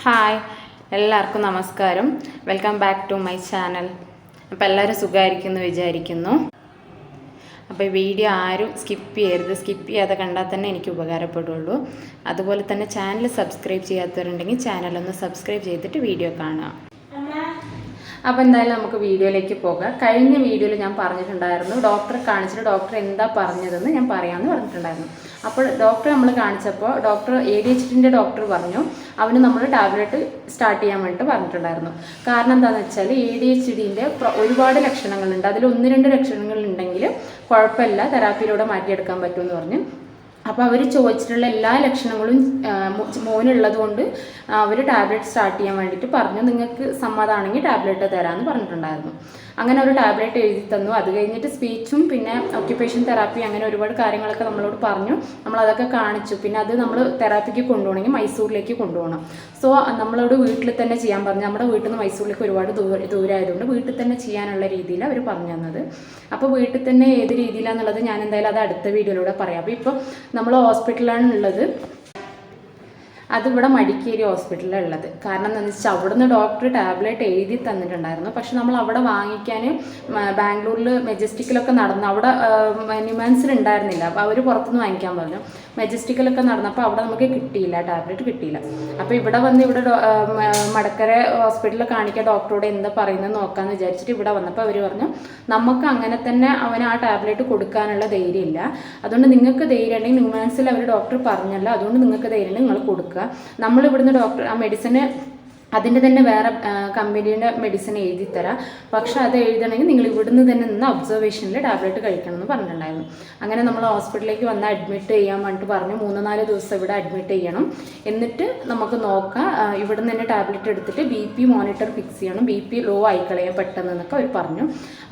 Hi എല്ലാവർക്കും നമസ്കാരം. Welcome back to my channel അപ്പോൾ എല്ലാവരും സുഖമായിരിക്കുന്നു വിചാരിക്കുന്നു. അപ്പോൾ ഈ വീഡിയോ ആരും സ്കിപ്പ് ചെയ്യരുത്. സ്കിപ്പ് ചെയ്യാതെ കണ്ടാൽ തന്നെ എനിക്ക് ഉപകാരപ്പെടുള്ളൂ. അതുപോലെ തന്നെ ചാനൽ സബ്സ്ക്രൈബ് ചെയ്യാത്തവരുണ്ടെങ്കിൽ ചാനലൊന്ന് സബ്സ്ക്രൈബ് ചെയ്തിട്ട് വീഡിയോ കാണാം അപ്പോൾ എന്തായാലും നമുക്ക് വീഡിയോയിലേക്ക് പോകാം. കഴിഞ്ഞ വീഡിയോയിൽ ഞാൻ പറഞ്ഞിട്ടുണ്ടായിരുന്നു ഡോക്ടറെ കാണിച്ചിട്ട് ഡോക്ടർ എന്താ പറഞ്ഞതെന്ന് ഞാൻ പറയാമെന്ന് പറഞ്ഞിട്ടുണ്ടായിരുന്നു. അപ്പോൾ ഡോക്ടറെ നമ്മൾ കാണിച്ചപ്പോൾ ഡോക്ടർ എ ഡി എച്ച് ഡിന്റെ ഡോക്ടർ പറഞ്ഞു അവന് നമ്മൾ ടാബ്ലറ്റ് സ്റ്റാർട്ട് ചെയ്യാൻ വേണ്ടിയിട്ട് പറഞ്ഞിട്ടുണ്ടായിരുന്നു. കാരണം എന്താണെന്ന് വെച്ചാൽ എ ഡി എച്ച് ഡിന്റെ ഒരുപാട് ലക്ഷണങ്ങളുണ്ട്. അതിൽ ഒന്ന് രണ്ട് ലക്ഷണങ്ങളുണ്ടെങ്കിൽ കുഴപ്പമില്ല. തെറാപ്പിയിലൂടെ മാറ്റിയെടുക്കാൻ പറ്റുമെന്ന് പറഞ്ഞു. അപ്പോൾ അവർ ചോദിച്ചിട്ടുള്ള എല്ലാ ലക്ഷണങ്ങളും മോനുള്ളത് കൊണ്ട് അവർ ടാബ്ലറ്റ് സ്റ്റാർട്ട് ചെയ്യാൻ വേണ്ടിയിട്ട് പറഞ്ഞു. നിങ്ങൾക്ക് സമ്മതമാണെങ്കിൽ ടാബ്ലറ്റ് തരാമെന്ന് പറഞ്ഞിട്ടുണ്ടായിരുന്നു. അങ്ങനെ ഒരു ടാബ്ലറ്റ് എഴുതി തന്നു. അത് കഴിഞ്ഞിട്ട് സ്പീച്ചും പിന്നെ ഒക്യുപ്പേഷൻ തെറാപ്പി അങ്ങനെ ഒരുപാട് കാര്യങ്ങളൊക്കെ നമ്മളോട് പറഞ്ഞു. നമ്മൾ അതൊക്കെ കാണിച്ചു. പിന്നെ അത് നമ്മൾ തെറാപ്പിക്ക് കൊണ്ടുപോകണമെങ്കിൽ മൈസൂരിലേക്ക് കൊണ്ടുപോകണം. സോ നമ്മളോട് വീട്ടിൽ തന്നെ ചെയ്യാൻ പറഞ്ഞു. നമ്മുടെ വീട്ടിൽ നിന്ന് മൈസൂരിലേക്ക് ഒരുപാട് ദൂര ദൂരമായതുകൊണ്ട് വീട്ടിൽ തന്നെ ചെയ്യാനുള്ള രീതിയിൽ അവർ പറഞ്ഞു തന്നത്. അപ്പോൾ വീട്ടിൽ തന്നെ ഏത് രീതിയിലാണെന്നുള്ളത് ഞാൻ എന്തായാലും അത് അടുത്ത വീഡിയോയിലൂടെ പറയാം. അപ്പോൾ ഇപ്പോൾ നമ്മൾ ഹോസ്പിറ്റലാണ് ഉള്ളത് അതിവിടെ മടിക്കേരി ഹോസ്പിറ്റലിൽ ഉള്ളത് കാരണം എന്താണെന്ന് വെച്ചാൽ അവിടുന്ന് ഡോക്ടർ ടാബ്ലറ്റ് എഴുതി തന്നിട്ടുണ്ടായിരുന്നു. പക്ഷെ നമ്മൾ അവിടെ വാങ്ങിക്കാൻ ബാംഗ്ലൂരിൽ മെജസ്റ്റിക്കിലൊക്കെ നടന്നു അവിടെ ന്യൂമാൻസിൽ ഉണ്ടായിരുന്നില്ല അപ്പോൾ അവർ പുറത്തുനിന്ന് വാങ്ങിക്കാൻ പറഞ്ഞു. മെജസ്റ്റിക്കിലൊക്കെ നടന്നപ്പോൾ അവിടെ നമുക്ക് കിട്ടിയില്ല ടാബ്ലറ്റ് കിട്ടിയില്ല. അപ്പോൾ ഇവിടെ വന്ന് ഇവിടെ മടക്കര ഹോസ്പിറ്റലിൽ കാണിക്കാൻ ഡോക്ടറോട് എന്താ പറയുന്നത് നോക്കാമെന്ന് വിചാരിച്ചിട്ട് ഇവിടെ വന്നപ്പോൾ അവർ പറഞ്ഞു നമുക്ക് അങ്ങനെ തന്നെ അവന് ആ ടാബ്ലറ്റ് കൊടുക്കാനുള്ള ധൈര്യമില്ല. അതുകൊണ്ട് നിങ്ങൾക്ക് ധൈര്യം ഉണ്ടെങ്കിൽ ന്യൂമാൻസിൽ അവർ ഡോക്ടർ പറഞ്ഞല്ലോ. അതുകൊണ്ട് നിങ്ങൾക്ക് ധൈര്യം നിങ്ങൾ കൊടുക്കുക. നമ്മൾ ഇവിടുന്ന് ഡോക്ടർ ആ മെഡിസിന് അതിന്റെ തന്നെ വേറെ കമ്പനിയുടെ മെഡിസിൻ എഴുതി തരാം. പക്ഷെ അത് എഴുതണമെങ്കിൽ നിങ്ങൾ ഇവിടുന്ന് തന്നെ നിന്ന് ഒബ്സർവേഷനിൽ ടാബ്ലറ്റ് കഴിക്കണം എന്ന് പറഞ്ഞിട്ടുണ്ടായിരുന്നു. അങ്ങനെ നമ്മൾ ഹോസ്പിറ്റലിലേക്ക് വന്ന് അഡ്മിറ്റ് ചെയ്യാൻ വേണ്ടിയിട്ട് പറഞ്ഞു മൂന്ന് നാല് ദിവസം ഇവിടെ അഡ്മിറ്റ് ചെയ്യണം. എന്നിട്ട് നമുക്ക് നോക്കാം ഇവിടുന്ന് തന്നെ ടാബ്ലറ്റ് എടുത്തിട്ട് ബി പി മോണിറ്റർ ഫിക്സ് ചെയ്യണം. ബി പി ലോ ആയി കളയാൻ പെട്ടെന്ന് എന്നൊക്കെ അവർ പറഞ്ഞു.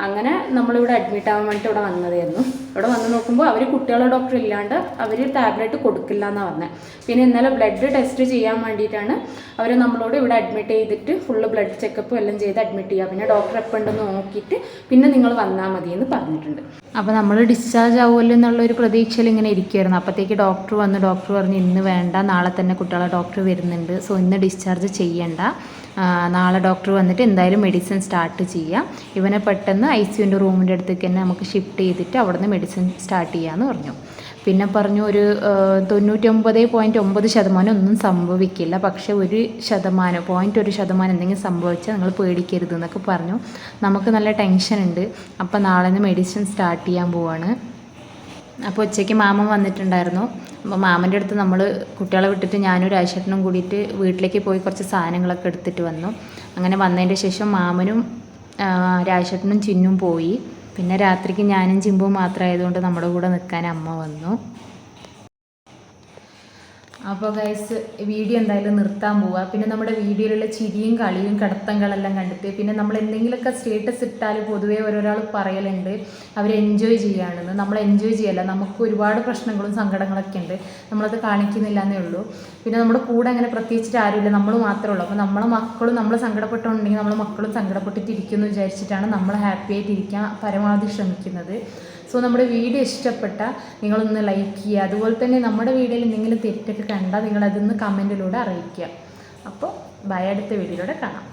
അങ്ങനെ നമ്മളിവിടെ അഡ്മിറ്റ് ആവാൻ വേണ്ടിയിട്ട് ഇവിടെ വന്നതായിരുന്നു. ഇവിടെ വന്ന് നോക്കുമ്പോൾ അവർ കുട്ടികളെ ഡോക്ടർ ഇല്ലാണ്ട് അവർ ടാബ്ലറ്റ് കൊടുക്കില്ല എന്നാണ് പറഞ്ഞത് പിന്നെ ഇന്നലെ ബ്ലഡ് ടെസ്റ്റ് ചെയ്യാൻ വേണ്ടിയിട്ടാണ് അവർ നമ്മളോട് ഇവിടെ അഡ്മിറ്റ് ചെയ്തിട്ട് ഫുള്ള് ബ്ലഡ് ചെക്കപ്പ് എല്ലാം ചെയ്ത് അഡ്മിറ്റ് ചെയ്യുക പിന്നെ ഡോക്ടർ എപ്പോൾ ഉണ്ടെന്ന് നോക്കിയിട്ട് പിന്നെ നിങ്ങൾ വന്നാൽ മതി എന്ന് പറഞ്ഞിട്ടുണ്ട്. അപ്പോൾ നമ്മൾ ഡിസ്ചാർജ് ആവുമല്ലോ എന്നുള്ള ഒരു പ്രതീക്ഷയിൽ ഇങ്ങനെ ഇരിക്കുമായിരുന്നു അപ്പോഴത്തേക്ക് ഡോക്ടർ വന്ന്. ഡോക്ടർ പറഞ്ഞു ഇന്ന് വേണ്ട. നാളെ തന്നെ കുട്ടികളെ ഡോക്ടർ വരുന്നുണ്ട്. സോ ഇന്ന് ഡിസ്ചാർജ് ചെയ്യണ്ട. നാളെ ഡോക്ടർ വന്നിട്ട് എന്തായാലും മെഡിസിൻ സ്റ്റാർട്ട് ചെയ്യാം. ഇവനെ പെട്ടെന്ന് ഐ സിയുന്റെ റൂമിന്റെ അടുത്തേക്ക് തന്നെ നമുക്ക് ഷിഫ്റ്റ് ചെയ്തിട്ട് അവിടുന്ന് മെഡിസിൻ സ്റ്റാർട്ട് ചെയ്യാമെന്ന് പറഞ്ഞു. പിന്നെ പറഞ്ഞു ഒരു തൊണ്ണൂറ്റൊമ്പത് പോയിന്റ് ഒമ്പത് ശതമാനം ഒന്നും സംഭവിക്കില്ല. പക്ഷേ ഒരു ശതമാനം പോയിന്റ് ഒരു ശതമാനം എന്തെങ്കിലും സംഭവിച്ചാൽ നിങ്ങൾ പേടിക്കരുത് എന്നൊക്കെ പറഞ്ഞു. നമുക്ക് നല്ല ടെൻഷൻ ഉണ്ട്. അപ്പോൾ നാളെ മെഡിസിൻ സ്റ്റാർട്ട് ചെയ്യാൻ പോവാണ്. അപ്പോൾ ഉച്ചയ്ക്ക് മാമൻ വന്നിട്ടുണ്ടായിരുന്നു. അപ്പോൾ മാമന്റെ അടുത്ത് നമ്മൾ കുട്ടികളെ വിട്ടിട്ട് ഞാനും രാജേട്ടനും കൂടിയിട്ട് വീട്ടിലേക്ക് പോയി കുറച്ച് സാധനങ്ങളൊക്കെ എടുത്തിട്ട് വന്നു. അങ്ങനെ വന്നതിന്റെ ശേഷം മാമനും രാജേട്ടനും ചിന്നും പോയി. പിന്നെ രാത്രിക്ക് ഞാനും ചിമ്പും മാത്രമായതുകൊണ്ട് നമ്മുടെ കൂടെ നിൽക്കാൻ അമ്മ വന്നു. അപ്പോൾ ഗൈസ് വീഡിയോ എന്തായാലും നിർത്താൻ പോവുക പിന്നെ നമ്മുടെ വീഡിയോയിലുള്ള ചിരിയും കളിയും കടത്തങ്ങളെല്ലാം കണ്ടിട്ട് പിന്നെ നമ്മൾ എന്തെങ്കിലുമൊക്കെ സ്റ്റേറ്റസ് ഇട്ടാൽ പൊതുവേ ഓരോരാൾ പറയലുണ്ട്. അവർ എൻജോയ് ചെയ്യുകയാണെന്ന്. നമ്മൾ എൻജോയ് ചെയ്യല്ല. നമുക്ക് ഒരുപാട് പ്രശ്നങ്ങളും സങ്കടങ്ങളൊക്കെ ഉണ്ട്. നമ്മളത് കാണിക്കുന്നില്ല എന്നേ ഉള്ളൂ. പിന്നെ നമ്മുടെ കൂടെ അങ്ങനെ പ്രത്യേകിച്ചിട്ട് ആരുമില്ല. നമ്മൾ മാത്രമേ ഉള്ളൂ. അപ്പോൾ നമ്മളെ മക്കളും നമ്മൾ സങ്കടപ്പെട്ടുണ്ടെങ്കിൽ നമ്മളെ മക്കളും സങ്കടപ്പെട്ടിട്ടിരിക്കുന്നു വിചാരിച്ചിട്ടാണ് നമ്മൾ ഹാപ്പി ആയിട്ടിരിക്കാൻ പരമാവധി ശ്രമിക്കുന്നത്. സോ നമ്മുടെ വീഡിയോ ഇഷ്ടപ്പെട്ട നിങ്ങളൊന്ന് ലൈക്ക് ചെയ്യുക. അതുപോലെ തന്നെ നമ്മുടെ വീഡിയോയിൽ എന്തെങ്കിലും തെറ്റൊക്കെ കണ്ടാൽ നിങ്ങളതൊന്ന് കമന്റിലൂടെ അറിയിക്കുക. അപ്പോൾ ബൈ അടുത്ത വീഡിയോയിലൂടെ കാണാം.